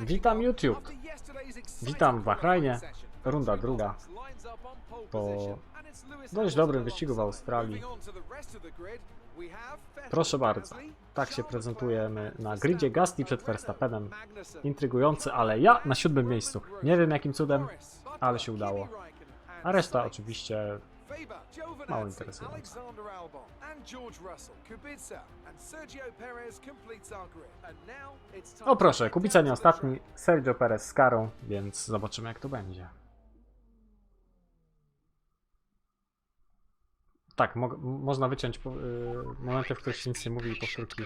Witam YouTube. Witam w Bahrajnie. Runda druga. Po dość dobrym wyścigu w Australii. Proszę bardzo. Tak się prezentujemy na gridzie Gasly przed Verstappenem. Intrygujący, ale ja na siódmym miejscu. Nie wiem jakim cudem, ale się udało. A reszta oczywiście mało interesująca. O proszę, Kubica nie ostatni, Sergio Perez z karą, więc zobaczymy jak to będzie. Tak, mo można wyciąć po, y, momenty, w których się nic nie mówi i powtórki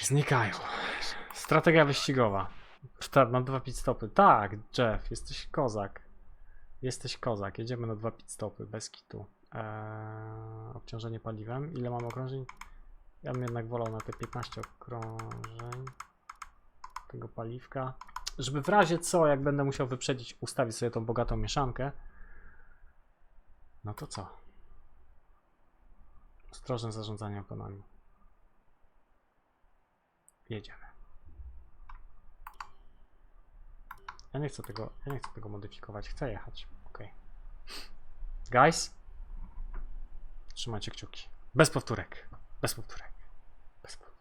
znikają. Strategia wyścigowa. Start na dwa pit stopy. Tak, Jeff, jesteś kozak. Jesteś kozak. Jedziemy na dwa pit stopy, bez kitu. Eee, obciążenie paliwem. Ile mam okrążeń? Ja bym jednak wolał na te 15 okrążeń tego paliwka. Żeby w razie co, jak będę musiał wyprzedzić, ustawić sobie tą bogatą mieszankę. No to co? Ostrożne zarządzanie oponami. Jedziemy. Ja nie chcę tego, ja nie chcę tego modyfikować, chcę jechać. Ok. Guys, trzymajcie kciuki. Bez powtórek. Bez powtórek. Bez powtórek.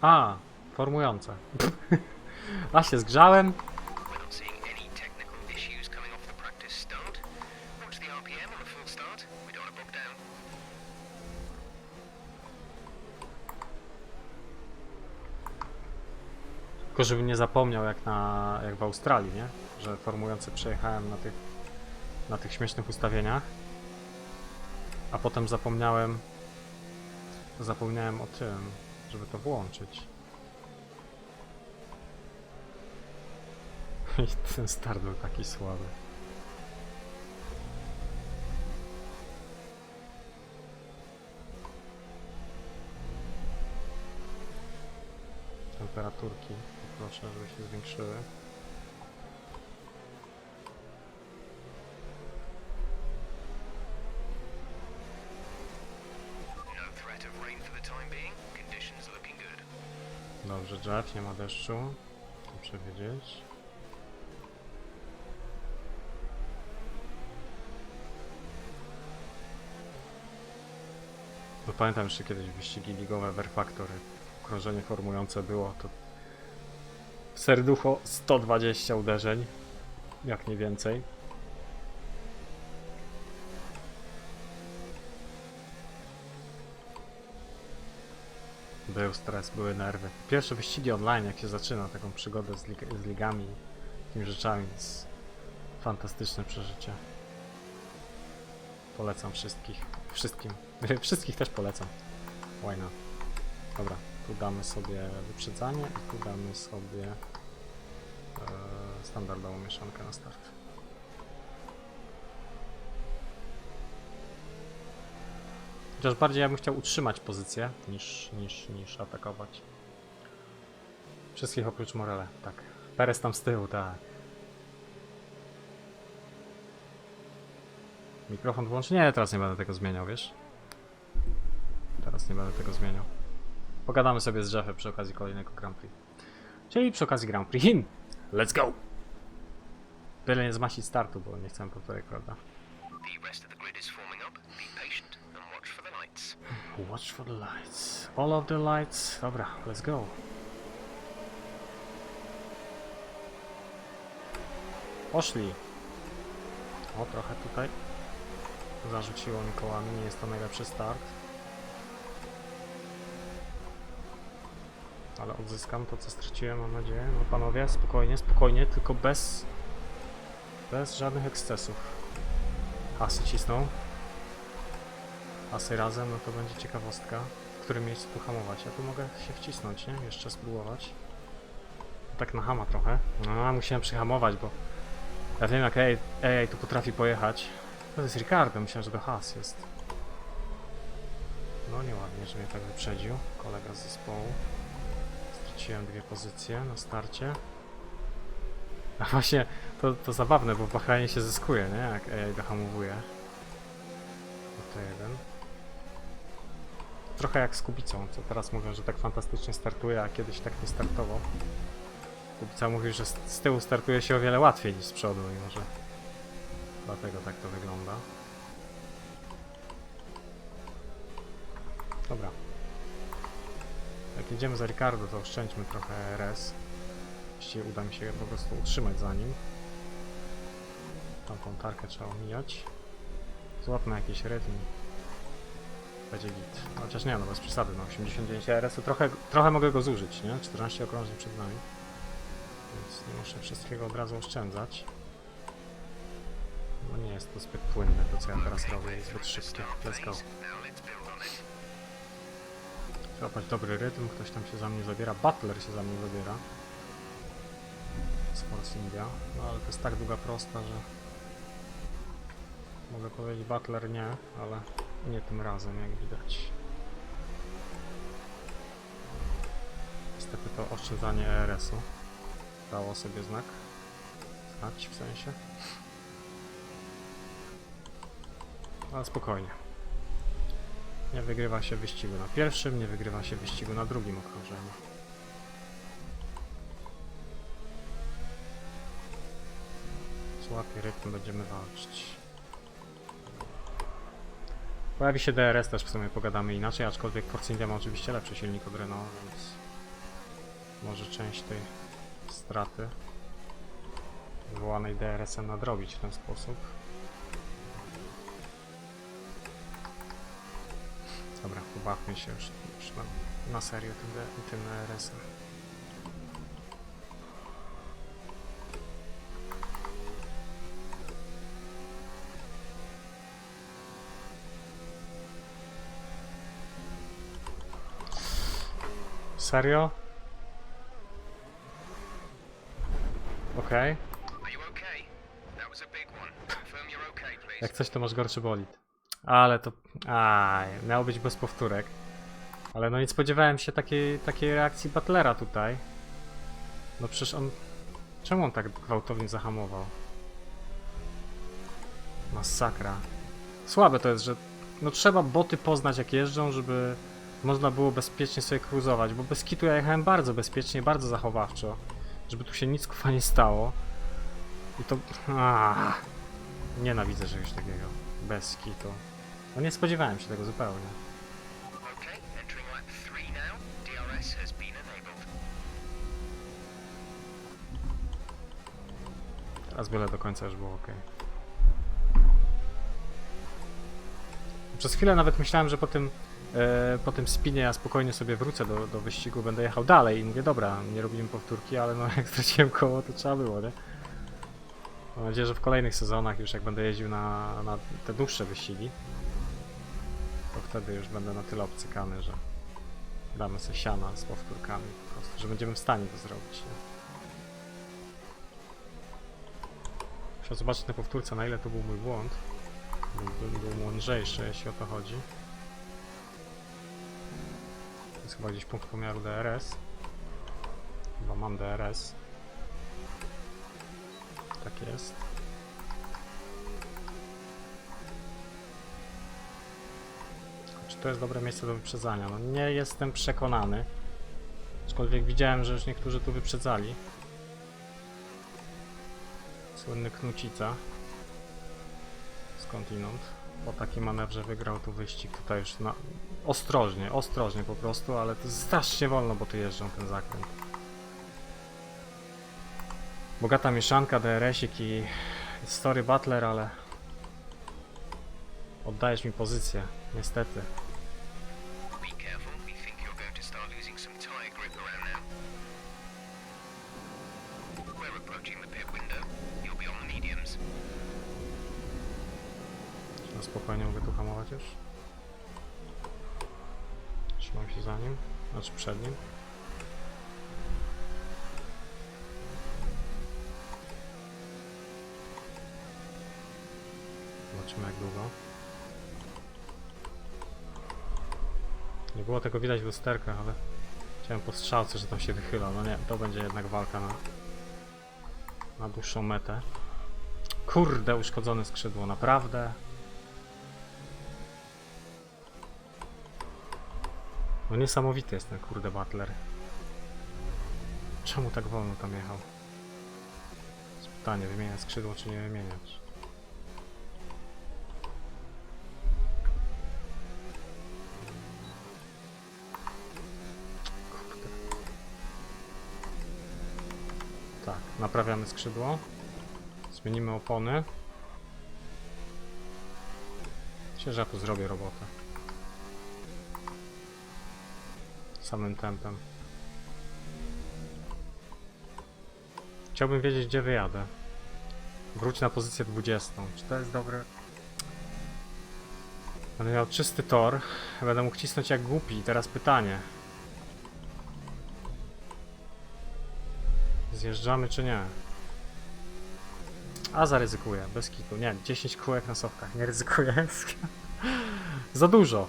A, formujące. A się zgrzałem. We're not seeing any technical issues coming off the practice start. Watch the RPM on a full start. We don't want to bog down. Tylko żebym nie zapomniał jak na jak w Australii, nie? Że formujący przejechałem na tych na tych śmiesznych ustawieniach. A potem zapomniałem zapomniałem o tym, żeby to włączyć. I ten start był taki słaby. Temperaturki poproszę, żeby się zwiększyły. No. Dobrze, Jeff, nie ma deszczu. Muszę wiedzieć. Bo pamiętam jeszcze kiedyś wyścigi ligowe Wear Factory. Okrążenie formujące było to w serducho 120 uderzeń, jak nie więcej. Był stres, były nerwy. Pierwsze wyścigi online, jak się zaczyna taką przygodę z, lig z ligami, takimi rzeczami, jest fantastyczne przeżycie. Polecam wszystkich. Wszystkim. Wszystkich też polecam. Why not? Dobra, tu damy sobie wyprzedzanie i tu damy sobie standardową mieszankę na start. Chociaż bardziej ja bym chciał utrzymać pozycję niż, niż, niż atakować. Wszystkich oprócz Morele, tak. Perez tam z tyłu, tak. Mikrofon włącz? Nie, teraz nie będę tego zmieniał, wiesz? Teraz nie będę tego zmieniał. Pogadamy sobie z Jeffem przy okazji kolejnego Grand Prix. Czyli przy okazji Grand Prix. Let's go! Byle nie zmasić startu, bo nie chcę powtórek, prawda? Watch for the lights. All of the lights. Dobra, let's go. Poszli. O, trochę tutaj zarzuciło mi kołami. Nie jest to najlepszy start. Ale odzyskam to, co straciłem, mam nadzieję. No panowie, spokojnie, spokojnie, tylko bez... Bez żadnych ekscesów. Hasy cisną. Asy razem, no to będzie ciekawostka, w którym miejscu tu hamować. Ja tu mogę się wcisnąć, nie? Jeszcze spróbować. Tak na hama trochę. No, musiałem przyhamować, bo ja wiem jak AI, AI tu potrafi pojechać. To jest Ricardo, myślałem, że to Has jest. No nieładnie, że mnie tak wyprzedził. Kolega z zespołu. Straciłem dwie pozycje na starcie. A właśnie to, to zabawne, bo w Bahrajnie się zyskuje, nie? Jak AI dohamowuje. To jeden. Trochę jak z Kubicą, co teraz mówią, że tak fantastycznie startuje, a kiedyś tak nie startował. Kubica mówi, że z, tyłu startuje się o wiele łatwiej niż z przodu i może dlatego tak to wygląda. Dobra. Jak jedziemy za Ricardo, to oszczędźmy trochę RS. Jeśli uda mi się po prostu utrzymać za nim. Tamtą tarkę trzeba omijać. Złapmy jakiś rytm. Będzie git. Chociaż nie, no bez przesady, no 89 RS-u trochę, trochę mogę go zużyć, nie? 14 okrążeń przed nami. Więc nie muszę wszystkiego od razu oszczędzać. No nie jest to zbyt płynne to co ja teraz robię, jest zbyt szybkie. Let's go. Złapać dobry rytm, ktoś tam się za mnie zabiera. Butler się za mnie zabiera. India. No ale to jest tak długa prosta, że... Mogę powiedzieć Butler nie, ale nie tym razem, jak widać. Niestety to oszczędzanie ERS-u dało sobie znak. Znać w sensie. Ale spokojnie. Nie wygrywa się wyścigu na pierwszym, nie wygrywa się wyścigu na drugim okrążeniu. Złapie rytm, będziemy walczyć. Pojawi się DRS też w sumie pogadamy inaczej, aczkolwiek Force India ma oczywiście lepszy silnik od Renault, więc może część tej straty wywołanej DRS-em nadrobić w ten sposób. Dobra, pobawmy się już, już na, na serio tym, tym RS-em. Serio? Okej. Okay? Jak coś to masz gorszy bolid. Ale to... Aj, miało być bez powtórek. Ale no nie spodziewałem się takiej, takiej reakcji Butlera tutaj. No przecież on... Czemu on tak gwałtownie zahamował? Masakra. Słabe to jest, że no trzeba boty poznać jak jeżdżą, żeby można było bezpiecznie sobie cruzować, bo bez kitu ja jechałem bardzo bezpiecznie, bardzo zachowawczo, żeby tu się nic kufa nie stało. I to... Aaaa. Nienawidzę czegoś takiego. Bez kitu. No nie spodziewałem się tego zupełnie. Okay, entering lap 3 now. DRS has been enabled. Teraz byle do końca już było ok. Przez chwilę nawet myślałem, że po tym, po tym spinie ja spokojnie sobie wrócę do, do wyścigu, będę jechał dalej i mówię, dobra, nie robimy powtórki, ale no jak straciłem koło, to trzeba było, nie? Mam nadzieję, że w kolejnych sezonach już jak będę jeździł na, na te dłuższe wyścigi, to wtedy już będę na tyle obcykany, że damy sobie siana z powtórkami po prostu, że będziemy w stanie to zrobić, nie? Muszę zobaczyć na powtórce, na ile to był mój błąd. Był, był mądrzejszy, jeśli o to chodzi. Jest chyba gdzieś punkt pomiaru DRS. Chyba mam DRS. Tak jest. Czy to jest dobre miejsce do wyprzedzania? No nie jestem przekonany. Aczkolwiek widziałem, że już niektórzy tu wyprzedzali. Słynny Knucica. Skądinąd. Po takim manewrze wygrał tu wyścig. Tutaj już na... Ostrożnie, ostrożnie po prostu, ale to strasznie wolno, bo tu jeżdżą ten zakręt. Bogata mieszanka, DRS-ik i Story Butler, ale... Oddajesz mi pozycję, niestety. Be careful. We think you're going to start losing some tyre grip around now. We're approaching the pit window. You'll be on the mediums. Czy na spokojnie mogę tu hamować już? Trzymam się za nim, znaczy przed nim. Zobaczymy jak długo. Nie było tego widać w lusterkach, ale chciałem po strzałce, że tam się wychyla. No nie, to będzie jednak walka na, na dłuższą metę. Kurde, uszkodzone skrzydło, naprawdę. No niesamowity jest ten kurde Butler. Czemu tak wolno tam jechał? Jest pytanie, wymieniać skrzydło czy nie wymieniać? Kurde. Tak, naprawiamy skrzydło. Zmienimy opony. Tu zrobię robotę. Samym tempem. Chciałbym wiedzieć, gdzie wyjadę. Wróć na pozycję 20. Czy to jest dobre? Będę miał czysty tor. Będę mógł cisnąć jak głupi. Teraz pytanie. Zjeżdżamy czy nie? A zaryzykuję, bez kitu. Nie, 10 kółek na sowkach, nie ryzykuję. Za dużo.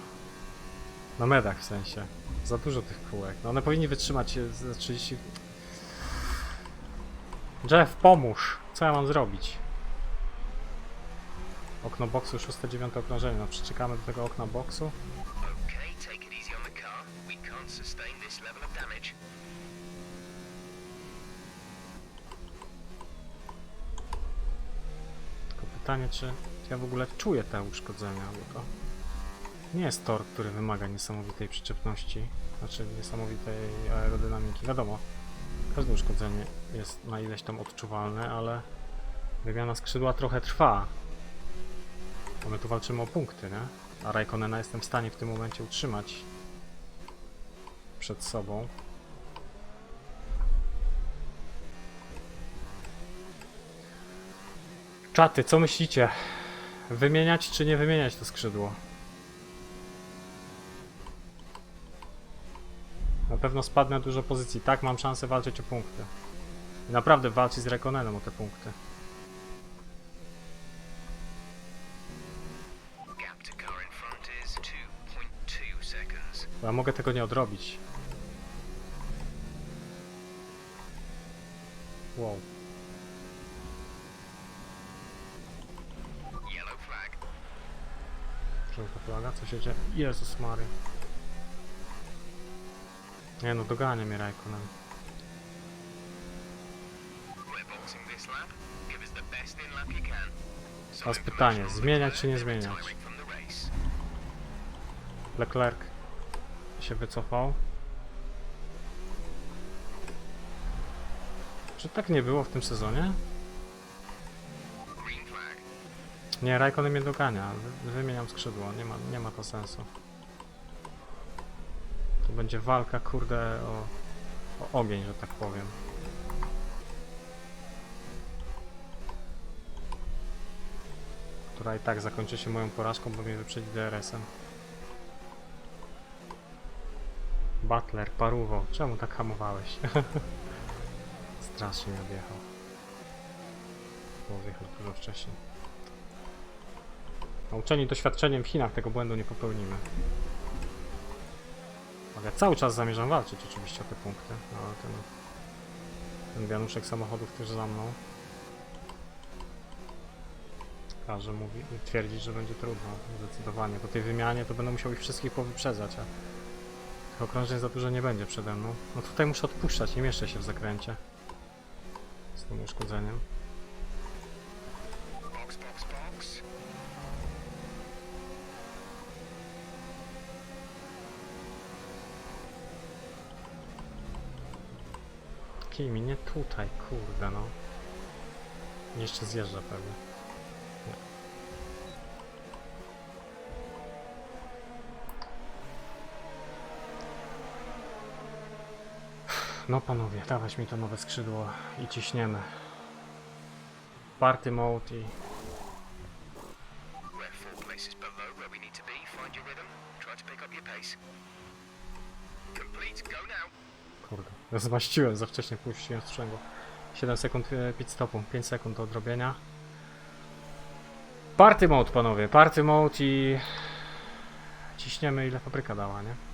Na medach w sensie. Za dużo tych kółek. No one powinny wytrzymać e, za 30. Jeff, pomóż! Co ja mam zrobić? Okno boksu, 6-9 okrążenie. No przeczekamy do tego okna boksu. Okay, take it easy on the car. We can't sustain this level of damage. Tylko pytanie, czy ja w ogóle czuję te uszkodzenia, bo to nie jest tor, który wymaga niesamowitej przyczepności, znaczy niesamowitej aerodynamiki. Wiadomo, każde uszkodzenie jest na ileś tam odczuwalne, ale wymiana skrzydła trochę trwa. Bo my tu walczymy o punkty, nie? A Raikkonena jestem w stanie w tym momencie utrzymać przed sobą. Czaty, co myślicie? Wymieniać czy nie wymieniać to skrzydło? Na pewno spadnę dużo pozycji. Tak, mam szansę walczyć o punkty. I naprawdę walczyć z Rekonenem o te punkty. Gap to car in front is 2.2 seconds. Bo ja mogę tego nie odrobić. Wow. Co się dzieje? Jezus Mary. Nie no, dogania mnie Raikkonen. Some Teraz pytanie, zmieniać czy nie zmieniać? Leclerc się wycofał. Czy tak nie było w tym sezonie? Nie, Raikkonen mnie dogania. Wy- Wymieniam skrzydło, nie ma, nie ma to sensu. To będzie walka, kurde, o, o ogień, że tak powiem. Która i tak zakończy się moją porażką, bo mnie wyprzedzi DRS-em. Butler, paruwo, czemu tak hamowałeś? Strasznie odjechał. Było zjechać dużo wcześniej. Nauczeni doświadczeniem w Chinach tego błędu nie popełnimy. Ale ja cały czas zamierzam walczyć oczywiście o te punkty, no ale ten, ten wianuszek samochodów też za mną. Każe mówi, twierdzić, że będzie trudno, zdecydowanie. Po tej wymianie to będę musiał ich wszystkich powyprzedzać, a tych okrążeń za dużo nie będzie przede mną. No tutaj muszę odpuszczać, nie mieszczę się w zakręcie. Z tym uszkodzeniem. Kimi, nie tutaj, kurde no. Jeszcze zjeżdża pewnie. Nie. No panowie, dawać mi to nowe skrzydło i ciśniemy. Party mode i... zmaściłem, za wcześnie puściłem sprzęgło. 7 sekund e, pit stopu, 5 sekund do odrobienia. Party mode panowie, party mode i... Ciśniemy ile fabryka dała, nie?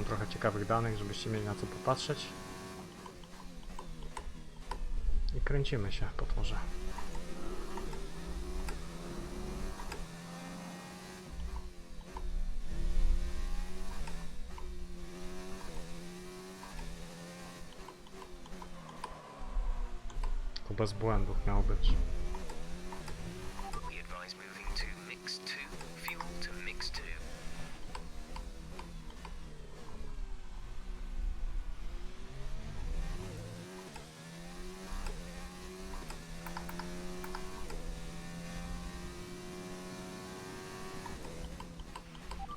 Wam trochę ciekawych danych, żebyście mieli na co popatrzeć. I kręcimy się po torze. To bez błędów miało być. We advise moving to mix 2, fuel to mix 2.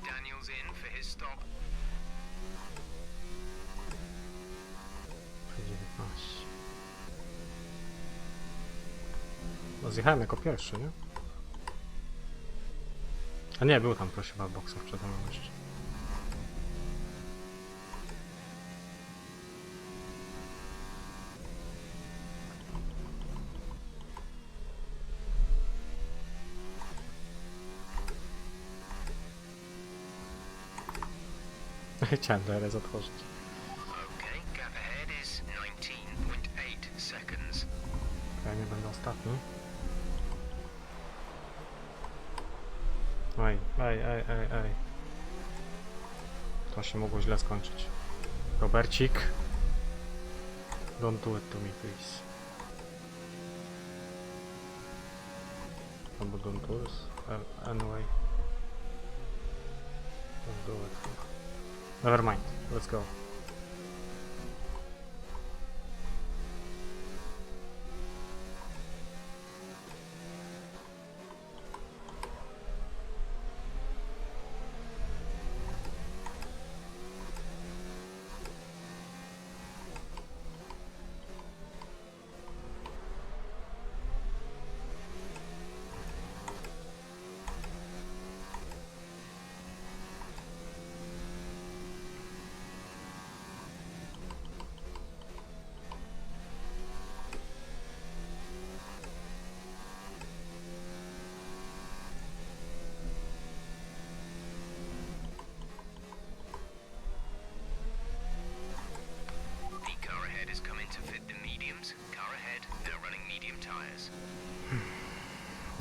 Daniel's in for his stop. 19. No zjechałem jako pierwszy, nie? A nie, był tam chyba boksów przede mną jeszcze. Chciałem DRS otworzyć. Okay, gap ahead is 19.8 seconds. Ja nie będę ostatni. Ej, ej, ej, ej, ej. To się mogło źle skończyć. Robercik. Don't do it to me, please. Albo don't do this. Anyway. Don't do it. Never mind. Let's go.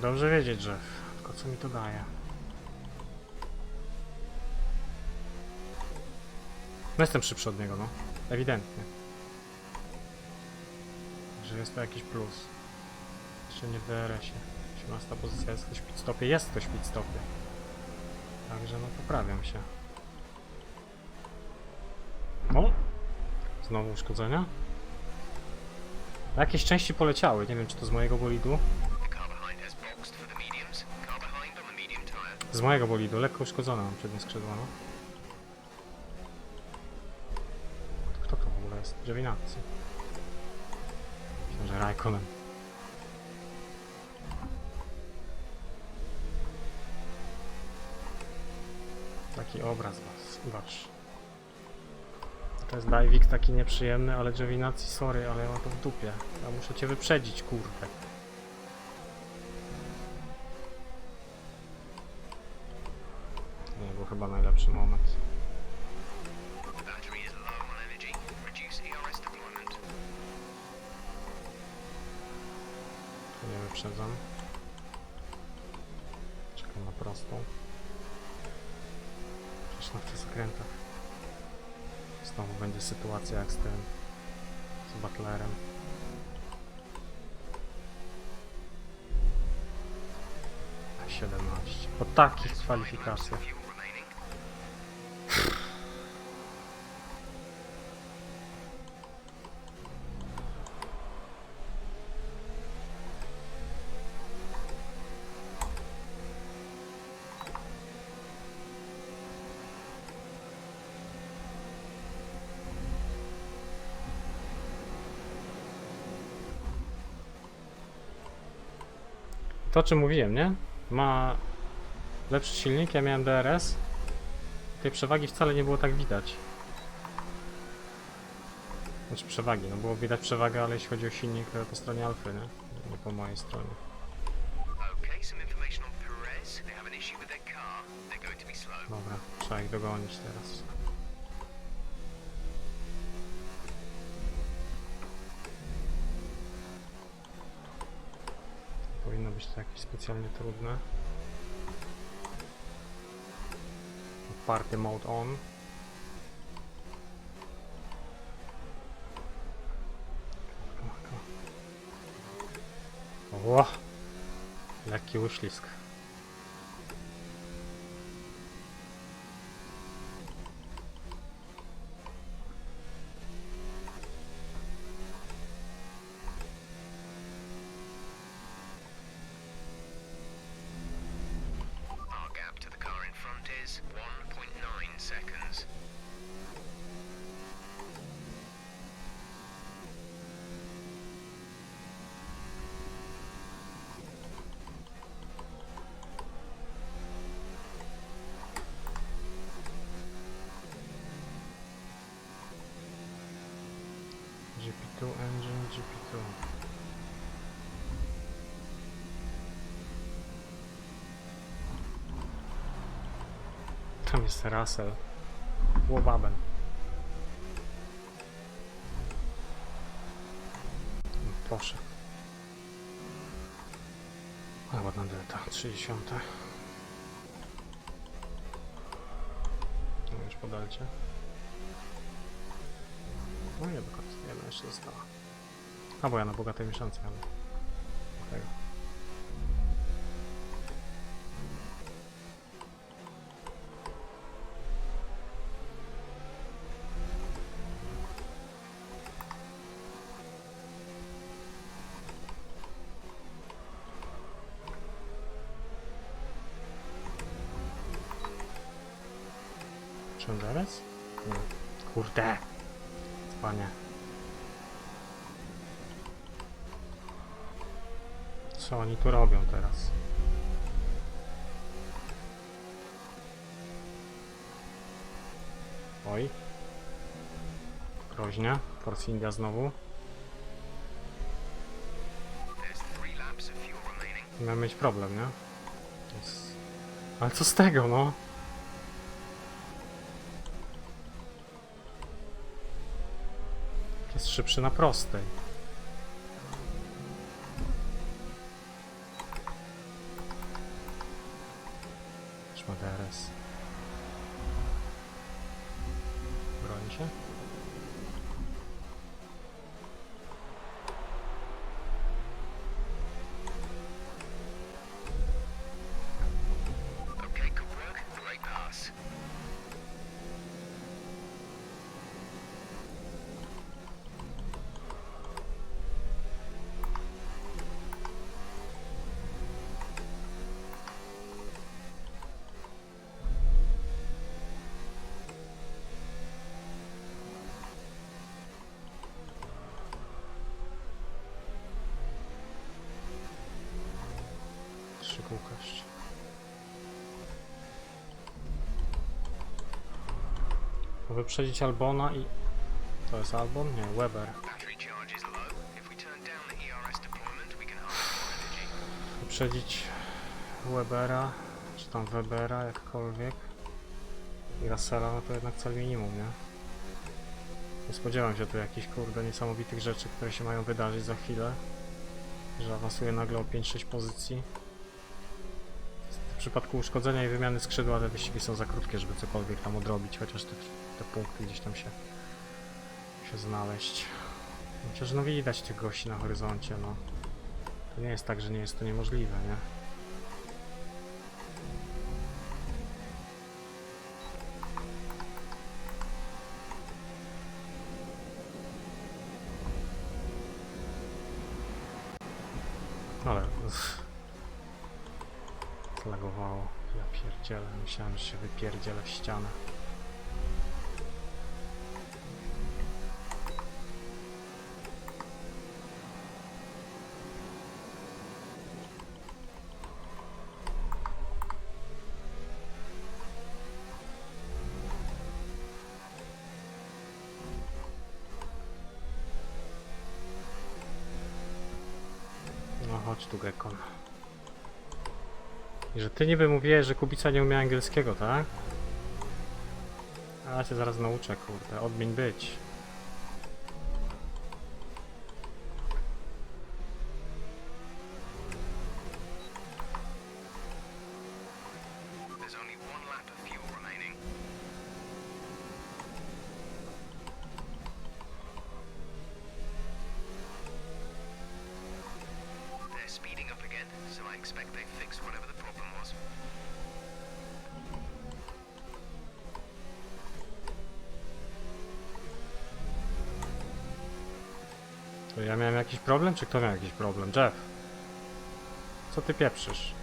Dobrze wiedzieć, że. Tylko co mi to daje? No jestem szybszy od niego, no. Ewidentnie. Że jest to jakiś plus. Jeszcze nie w DRS-ie. 18 pozycja jest ktoś w pit. Jest ktoś w pit. Także no poprawiam się. O! Znowu uszkodzenia? Jakieś części poleciały. Nie wiem czy to z mojego bolidu. The car behind has boxed for the mediums. Car behind on the medium tire. Z mojego bolidu, lekko uszkodzone mam przednie skrzydło, no. Kto to w ogóle jest? Giovinazzi. Myślę, że Raikkonen. Taki obraz was, wasz. To jest Dajwik taki nieprzyjemny, ale Giovinazzi, sorry, ale ja mam to w dupie. Ja muszę cię wyprzedzić, kurde. Nie był chyba najlepszy moment. The battery is low on energy. Reduce ERS deployment. Tu nie wyprzedzam. Czekam na prostą. Przecież na tych zakrętach. Znowu będzie sytuacja jak z tym. Z Butlerem. A 17. Po takich kwalifikacjach. To o czym mówiłem, nie? Ma lepszy silnik, ja miałem DRS. Tej przewagi wcale nie było tak widać. Znaczy przewagi, no było widać przewagę, ale jeśli chodzi o silnik to po stronie Alfy, nie? Nie po mojej stronie. Dobra, trzeba ich dogonić teraz. Powinno być to jakieś specjalnie trudne. Party mode on. Ło! Lekki uślizg. Tam jest Russell. Łobaben. Proszę. A ładna delta, 30. No już po delcie. No nie do końca, jedna jeszcze została. A bo ja na bogatej mieszance, ale... Tego. Czym zaraz? Nie. Kurde! Panie. Co oni tu robią teraz? Oj. Groźnie. Force India znowu. Miałem mieć problem, nie? Jest... Ale co z tego, no? Jest szybszy na prostej. Się? Kółka jeszcze. Wyprzedzić Albona i... To jest Albon? Nie, Weber. Wyprzedzić Webera, czy tam Webera, jakkolwiek. I Russella, no to jednak cel minimum, nie? Nie spodziewam się tu jakichś, kurde, niesamowitych rzeczy, które się mają wydarzyć za chwilę. Że awansuję nagle o 5-6 pozycji. Przypadku uszkodzenia i wymiany skrzydła te wyścigi są za krótkie, żeby cokolwiek tam odrobić, chociaż te, te punkty gdzieś tam się, się znaleźć. Chociaż no widać tych gości na horyzoncie, no. To nie jest tak, że nie jest to niemożliwe, nie? Ale... Zlagowało. Ja pierdzielę. Myślałem, że się wypierdzielę w ścianę. No chodź tu, Gekon. I że ty niby mówiłeś, że Kubica nie umie angielskiego, tak? A ja cię zaraz nauczę, kurde. Odmień być. speeding up again, so I expect they fixed whatever the problem was. To ja miałem jakiś problem, czy kto miał jakiś problem? Jeff. Co ty pieprzysz?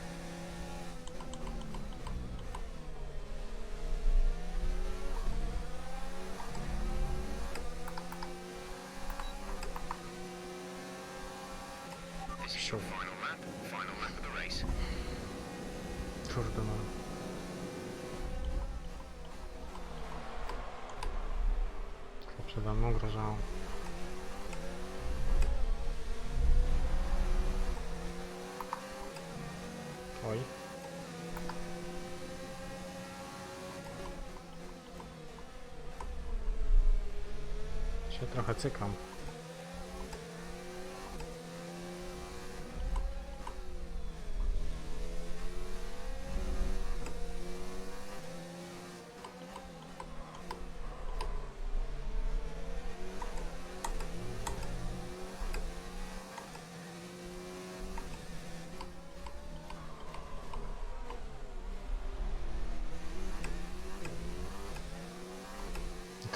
This is your final lap, final lap of the race. Kurde no. Co przede mną grożało? Oj. Się trochę cykam.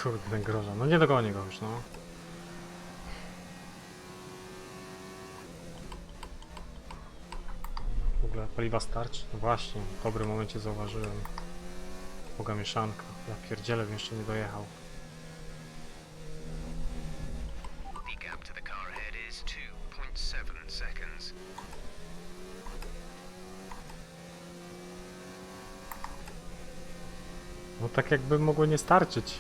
Kurde, groża. No nie dogonię go już, no. W ogóle paliwa starczy? No właśnie, w dobrym momencie zauważyłem. Boga mieszanka. Ja pierdzielę, jeszcze nie dojechał. The gap to the car ahead is 2.7 seconds. No tak jakby mogło nie starczyć.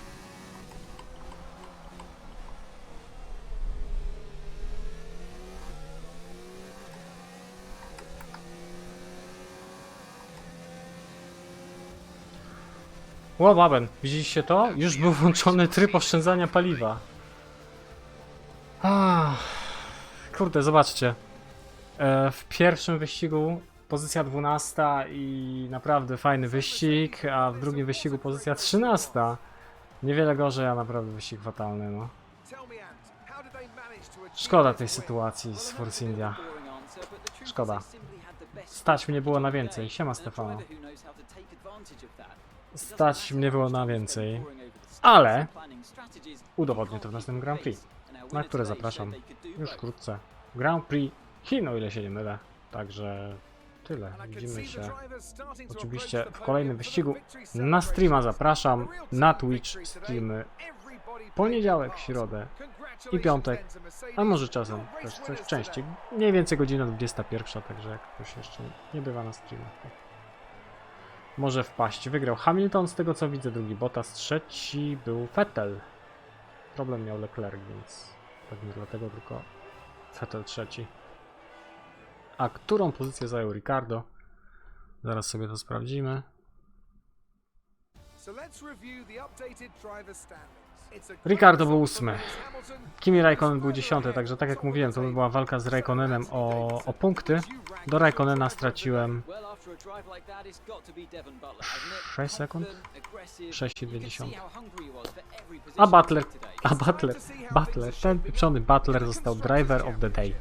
Ło, baben, widzieliście to? Już był włączony tryb oszczędzania paliwa. Ah, kurde, zobaczcie. E, w pierwszym wyścigu pozycja 12 i naprawdę fajny wyścig, a w drugim wyścigu pozycja 13. Niewiele gorzej, a naprawdę wyścig fatalny, no. Szkoda tej sytuacji z Force India. Szkoda. Stać mnie było na więcej. Siema Stefano. Stać mnie było na więcej. Ale udowodnię to w następnym Grand Prix, na które zapraszam już wkrótce. Grand Prix Chin, o ile się nie mylę. Także tyle. Widzimy się oczywiście w kolejnym wyścigu. Na streama zapraszam. Na Twitch streamy poniedziałek, środę i piątek, a może czasem też coś częściej. Mniej więcej godzina 21, także jak ktoś jeszcze nie bywa na streamach, może wpaść. Wygrał Hamilton, z tego co widzę, drugi Bottas, trzeci był Vettel. Problem miał Leclerc, więc pewnie dlatego tylko Vettel trzeci. A którą pozycję zajął Ricardo? Zaraz sobie to sprawdzimy. Ricardo był ósmy. Kimi Raikkonen był dziesiąty, także tak jak mówiłem, to by była walka z Raikkonenem o, o punkty. Do Raikkonena straciłem 6 sekund? 6,2. A Butler, a Butler, Butler, ten pieprzony Butler został driver of the day.